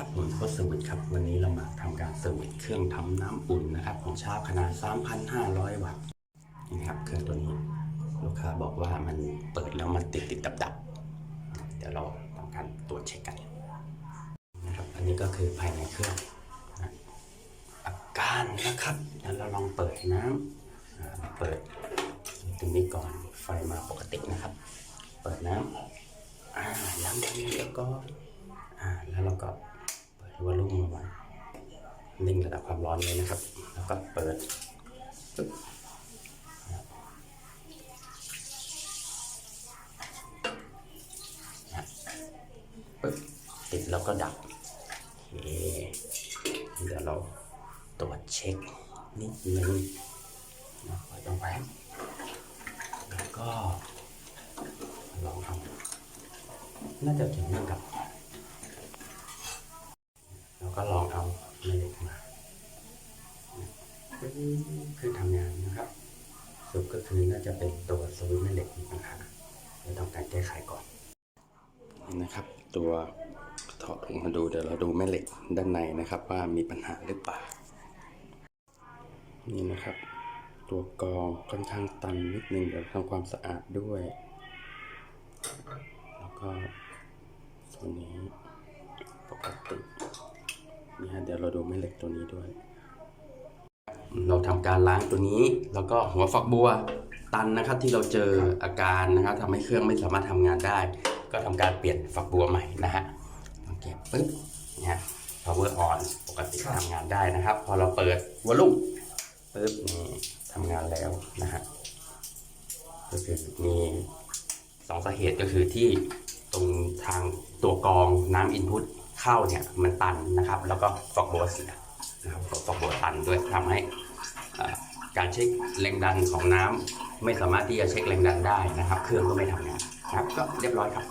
ครับผมโค้ชสวิตครับ วันนี้เรามาทำการเซอร์วิสเครื่องทำน้ำอุ่นนะครับ ของชาร์ปขนาด 3,500 วัตต์นี่นะครับ เครื่องตัวนี้ลูกค้าบอกว่ามันเปิดแล้วมันติดติดดับดับๆเดี๋ยวเราทำการตรวจเช็คกันนะครับ อันนี้ก็คือภายในเครื่องนะอาการนะครับเดี๋ยวเราลองเปิดน้ำอ่าเปิดตรงนี้ก่อนไฟมาปกตินะครับ เปิดน้ำอ่าน้ำแดงแล้วก็อ่าแล้วเราก็ เปิดวอลลุ่มเอาไว้นิ่งระดับความร้อนเลยนะครับ แล้วก็เปิดปึ๊บปึ๊บติดแล้วก็ดับเเดี๋ยวเราตรวจเช็คนิดนึงนะเปิดลงไปแล้วก็ลองทำน่าจะถึงนั่นกับแล้ว ก็ลองเอาแม่เหล็กมา คือทำงานนะครับสรุปก็คือน่าจะเป็นตัวสวิตช์แม่เหล็กมีปัญหาเดี๋ยวต้องการแก้ไขก่อนนะครับ ตัวถอดออกมาดูเดี๋ยวเราดูแม่เหล็กด้านในนะครับ ว่ามีปัญหาหรือเปล่านี่นะครับ ตัวกรองค่อนข้างตันนิดนึงเดี๋ยวทำความสะอาดด้วย แล้วก็ส่วนนี้ปก นี่ฮะเดี๋ยวเราดูแม่เหล็กตัวนี้ด้วย เราทำการล้างตัวนี้ แล้วก็หัวฝักบัวตันนะครับที่เราเจออาการนะครับทำให้เครื่องไม่สามารถทำงานได้ ก็ทำการเปลี่ยนฝักบัวใหม่นะฮะโอเคปึ๊บเนี่ย power on ปกติทำงานได้นะครับ พอเราเปิดวอลลุ่มปึ๊บนี่ทำงานแล้วนะฮะก็คือมีสองสาเหตุก็คือที่ตรงทางตัวกรองน้ำอินพุต เข้าเนี่ยมันตันนะครับ แล้วก็ฟอกโบเสียนะครับฟอกโบวตันด้วยทำให้การเช็คแรงดันของน้ำไม่สามารถที่จะเช็คแรงดันได้นะครับ เครื่องก็ไม่ทำงานครับก็เรียบร้อยครับ